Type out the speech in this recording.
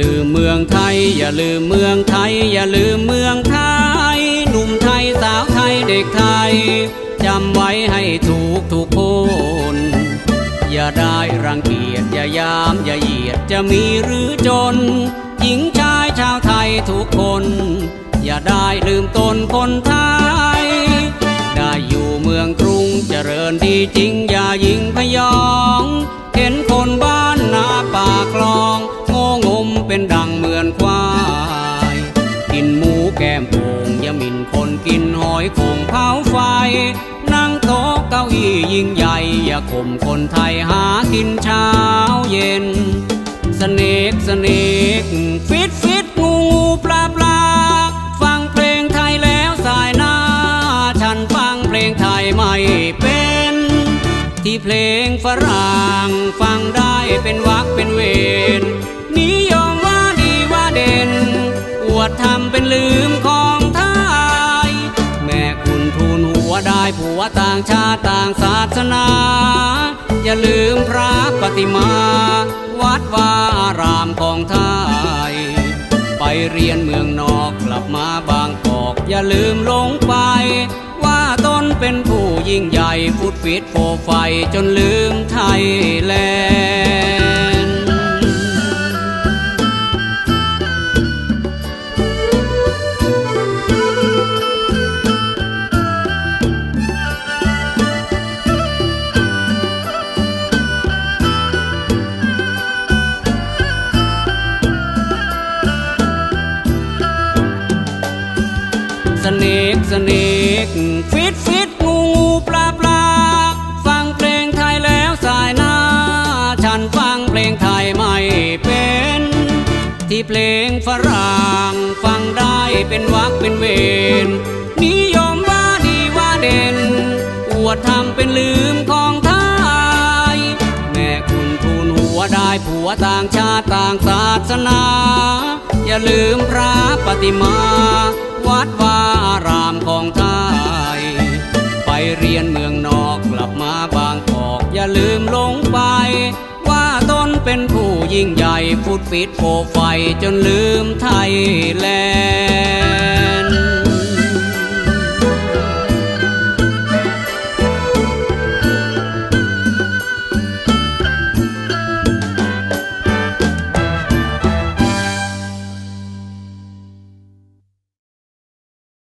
ลืมเมืองไทย อย่าลืมเมืองไทย อย่าลืมเมืองไทย หนุ่มไทยสาวไทยเด็กไทยจำไว้ให้ถูกทุกคน อย่าได้รังเกียจอย่ายามอย่าเหยียดจะมีหรือจน หญิงชายชาวไทยทุกคน อย่าได้ลืมตนคนไทย ได้อยู่เมืองกรุงเจริญดีจริงอย่ายิงพยอ เป็นดังเหมือนควาย กินหมูแก้มโป่งอยามินคนกินหอยโข่งเผาไฟ นั่งโต๊ะเก้าอี้ยิ่งใหญ่ อย่าข่มคนไทยหากินเช้าเย็น สเนกสเนกฟิตฟิตงูงูปลาปลาฟังเพลงไทยแล้วสายหน้า ฉันฟังเพลงไทยไม่เป็น ที่เพลงฝรั่งฟังได้เป็นวักเป็นเวรนิ วดทำเป็นลืมของไทย แม่คุณทูลหัวได้ผัวต่างชาติต่างศาสนา อย่าลืมพระปฏิมา วัดวารามของไทย ไปเรียนเมืองนอกกลับมาบางกอก อย่าลืมหลงไป ว่าตนเป็นผู้ยิ่งใหญ่ฟุดฟิตโฟไฟจนลืมไทย นกสเนกฟิตฟิตงูงูปลาปลาฟังเพลงไทยแล้วสายหน้า ฉันฟังเพลงไทยไม่เป็น ที่เพลงฝรั่งฟังได้เป็นวักเป็นเวรนิยมว่าดีว่าเด่น อวดทำเป็นลืมของไทย แม่คุณทูลหัวได้ผัวต่างชาติต่างศาสนา อย่าลืมพระปฏิมา วัดวาอารามของไทยไปเรียนเมืองนอกกลับมาบางกอก อย่าลืมหลงไป ว่าตนเป็นผู้ยิ่งใหญ่ฟุดฟิตโฟไฟจนลืมไทยแลนด์